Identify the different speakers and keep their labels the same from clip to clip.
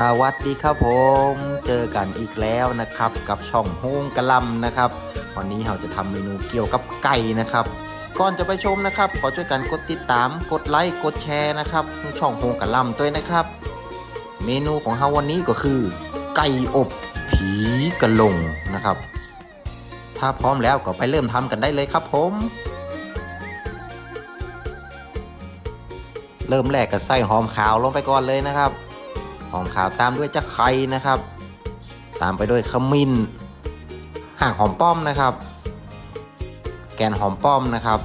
Speaker 1: สวัสดีครับผม เจอกันอีกแล้วนะครับ กับช่องโฮงกะหลำนะครับ วันนี้เราจะทำเมนูเกี่ยวกับไก่นะครับ ก่อนจะไปชมนะครับ ขอช่วยกันกดติดตาม กดไลค์ กดแชร์นะครับช่องโฮงกะหลำด้วยนะครับ เมนูของเราวันนี้ก็คือ ไก่อบผีกระลงนะครับ ถ้าพร้อมแล้วก็ไปเริ่มทำกันได้เลยครับผม เริ่มแรกก็ใส่หอมขาวลงไปก่อนเลยนะครับ หอมขาวตามด้วยจะไข่นะครับ ตามไปด้วยขมิ้นห่างหอมป้อมนะครับ แกนหอมป้อมนะครับ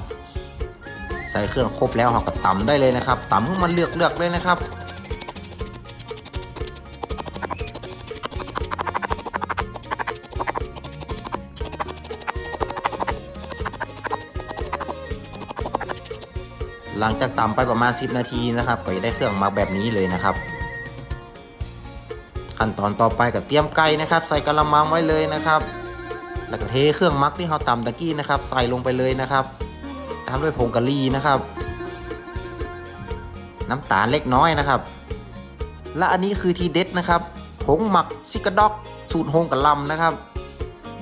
Speaker 1: ใส่เครื่องครบแล้วเราก็ตำได้เลยนะครับตำให้มันเลือกเลือกเลยนะครับหลังจากตำไปประมาณ 10 นาทีนะครับ ก็จะได้เครื่องมักแบบนี้เลยนะครับ ขั้นตอนต่อไปก็เตรียมไก่นะครับ ใส่กระมังไว้เลยนะครับ แล้วก็เทเครื่องมักที่เราตำตะกี้นะครับ ใส่ลงไปเลยนะครับ ตามด้วยผงกะหรี่นะครับ น้ำตาลเล็กน้อยนะครับ และอันนี้คือทีเด็ดนะครับผงหมักซิกาด็อก สูตรโฮงกะลำนะครับ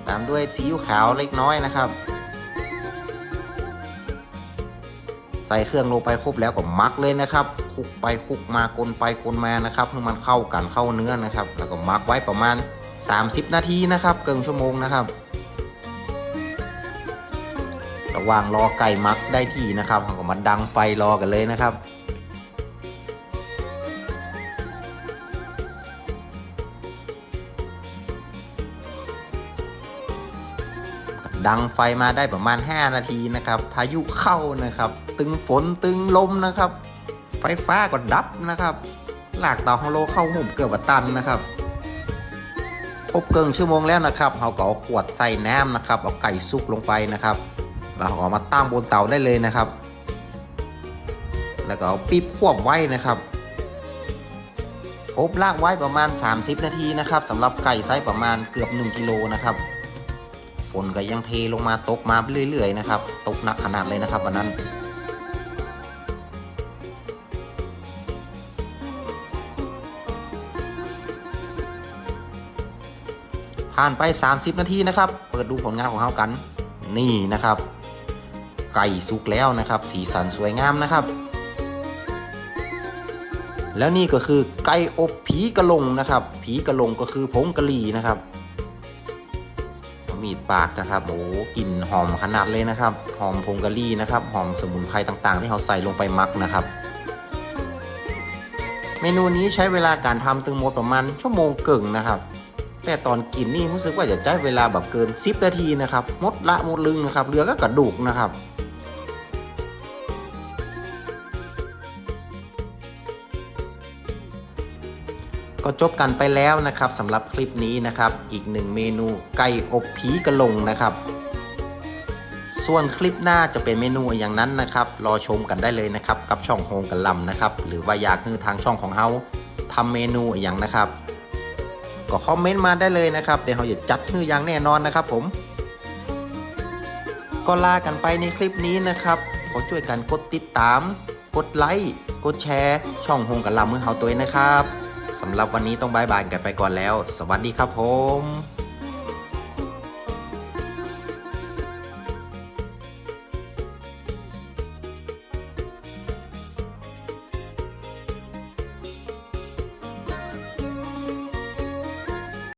Speaker 1: ตามด้วยซีอิ๊วขาวเล็กน้อยนะครับ ใส่เครื่องลงไปครบแล้วก็มักเลยนะครับคลุกไปคลุกมากลไปกลมานะครับให้มันเข้ากันเข้าเนื้อนะครับ แล้วก็มักไว้ประมาณ 30 นาทีนะครับเกินชั่วโมงนะครับ ระหว่างรอไก่มักได้ที่นะครับเราก็มาดังไฟรอกันเลยนะครับ ดังไฟมาได้ประมาณ 5 นาทีนะครับ พายุเข้านะครับ ตึงฝนตึงลมนะครับ ไฟฟ้าก็ดับนะครับ หลากเตาฮัลโลเข้าหุ่มเกือบตันนะครับครบเกินชั่วโมงแล้วนะครับเราก็เอาขวดใส่น้ำนะครับ เอาไก่ซุกลงไปนะครับ เราเอามาตั้งบนเตาได้เลยนะครับ แล้วก็เอาปี๊บควบไว้นะครับอบลากไว้ประมาณ 30 นาทีนะครับสำหรับไก่ไซส์ประมาณเกือบ 1 กิโลนะครับ นก็ยังเทลงมาตกมาเรื่อยๆนะครับ ตกหนักขนาดเลยนะครับวันนั้นผ่านไป 30 นาทีนะครับ เปิดดูผลงานของเขากัน นี่นะครับ ไก่สุกแล้วนะครับ สีสันสวยงามนะครับ แล้วนี่ก็คือไก่อบผีกระลงนะครับ ผีกระลงก็คือผงกะหรี่นะครับ ปากนะครับโอ้กลิ่นหอมขนาดเลยนะครับ หอมพงกะรี่นะครับ หอมสมุนไพรต่างๆ ที่เราใส่ลงไปมักนะครับ เมนูนี้ใช้เวลาการทำตึงหมดประมาณชั่วโมงเก่งนะครับ แต่ตอนกินนี่รู้สึกว่าจะใช้เวลาแบบเกิน 10 นาทีนะครับมดละมดลึงนะครับเรือก็กระดูกนะครับ ก็จบกันไปแล้วนะครับสำหรับคลิปนี้นะครับ อีกหนึ่งเมนูไก่อบผีกระลงนะครับ ส่วนคลิปหน้าจะเป็นเมนูอย่างนั้นนะครับ รอชมกันได้เลยนะครับ กับช่องโฮงกันลำนะครับ หรือว่าอยากให้ทางช่องของเฮาทำเมนูอย่างนะครับ ก็คอมเมนต์มาได้เลยนะครับเดี๋ยวเราจะจัดให้อย่างแน่นอนนะครับ ผม ก็ลากันไปในคลิปนี้นะครับขอช่วยกันกดติดตาม กดไลค์กดแชร์ ช่องโฮงกันลำมือเฮาตัวเองนะครับ สำหรับวันนี้ต้องบายบายกันไปก่อนแล้ว สวัสดีครับผม